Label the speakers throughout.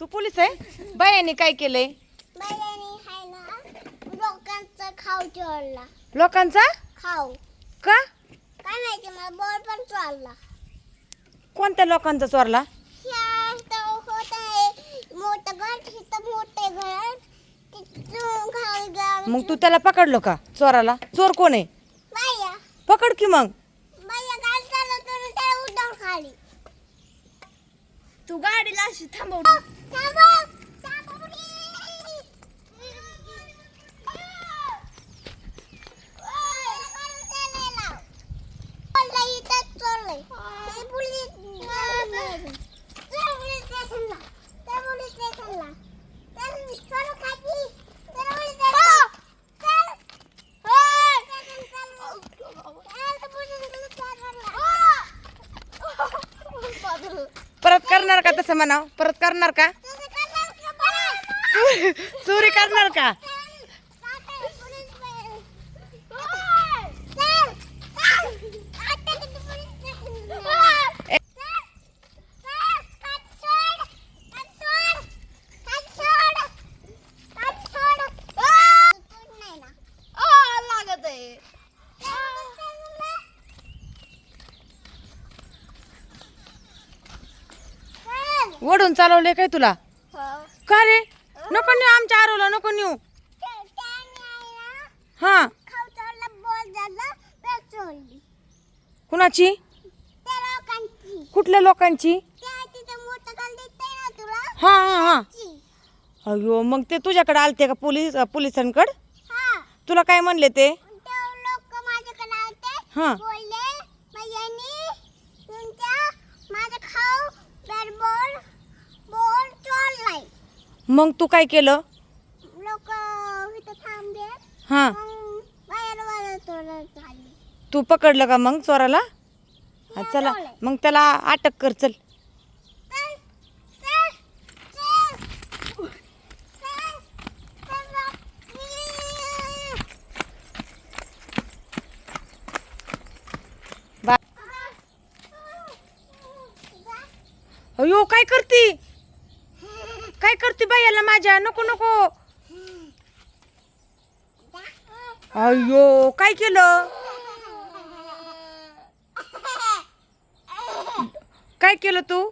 Speaker 1: तू police आहे? बायाने काय केलंय?
Speaker 2: लोकांचा? खाऊ चोरला
Speaker 1: लोकांचा
Speaker 2: खाऊ
Speaker 1: का?
Speaker 2: काय माहिती मला बोर्ड पण चोरला
Speaker 1: कोणत्या लोकांचा चोरला?
Speaker 2: मोठं घर तिथं मोठे घर तिथून खाऊ घर
Speaker 1: मग तू त्याला पकडलो का? चोराला? चोर कोण आहे?
Speaker 2: बाया.
Speaker 1: पकड की मग?
Speaker 3: तू गाडीला अशी थांबव
Speaker 2: थांबव थांबवली. ओय, मला त्याला लाव. बोलला इथंच चोरलंय. ते पोलीस- त्या पोलीस स्टेशनला. त्या पोलीस स्टेशनला. त्या चोर खाती. त्या पोलीस स्टेशन. चल. ओय, स्टेशन चल. चल, त्या पोलीस स्टेशनला.
Speaker 1: परत करणार का तसं म्हणाव? परत करणार का? चोरी करणार का? ओढून चालवले काय तुला? का रे? नको नेऊ आमच्या आरोला नको नेऊ. हा. कुणाची? कुठल्या लोकांची? हा हा हा. अयो मग ते तुझ्याकडे आलते का पोलीस पोलिसांकडे? तुला काय म्हणले ते? हा. मग तू काय केलं?
Speaker 2: लोक इथं थांबले.
Speaker 1: हा. तू पकडलं का मग चोराला? चला. मग त्याला अटक कर चल
Speaker 2: चल चल चल चल बापरे.
Speaker 1: बा अयो काय करती? काय करते बायाला माझ्या? नको नको. अयो काय केलं? काय केलं तू?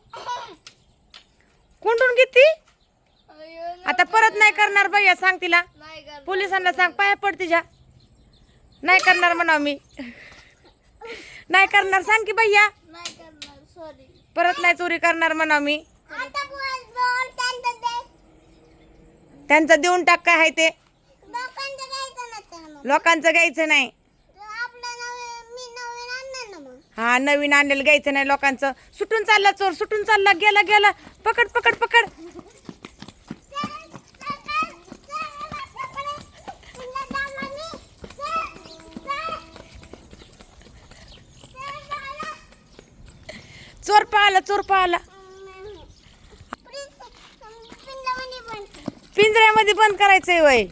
Speaker 1: कोंडून घेती? आता परत नाही करणार भैया सांग तिला. पोलिसांना सांग पाया पड तिच्या. नाही करणार म्हणा मी. नाही करणार सांग की भैया
Speaker 3: सॉरी
Speaker 1: परत नाही चोरी करणार म्हणा मी.
Speaker 2: त्यांचं
Speaker 1: देऊन टाक काय आहे ते.
Speaker 2: लोकांचं घ्यायचं
Speaker 1: नाही. हा नवीन आणलेलं घ्यायचं नाही लोकांचं. सुटून चालला चोर सुटून चालला गेला गेला. पकड पकड पकड. चोर पाहला चोर पाहला पिंजऱ्यामध्ये बंद करायचंय वय.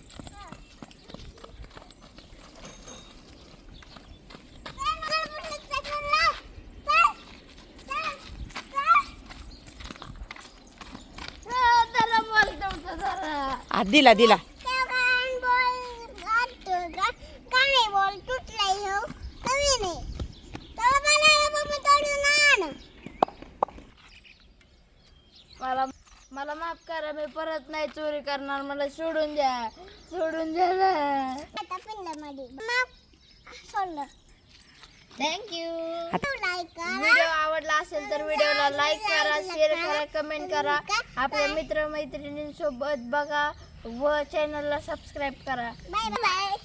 Speaker 1: दिला दिला
Speaker 2: बॉल तुटलाय हो नवीन आहे तेव्हा मला मम्मी तोडून आण
Speaker 3: मला मला माफ करा मी परत नाही चोरी करणार. मला सोडून द्या सोडून द्या ना.
Speaker 2: आता मग सोडलं
Speaker 3: थँक्यू
Speaker 2: लाईक
Speaker 3: व्हिडिओ आवडला असेल तर व्हिडिओला लाईक करा शेअर करा कमेंट करा. आपल्या मित्र मैत्रिणींसोबत बघा व चॅनलला सबस्क्राईब करा.
Speaker 2: Bye bye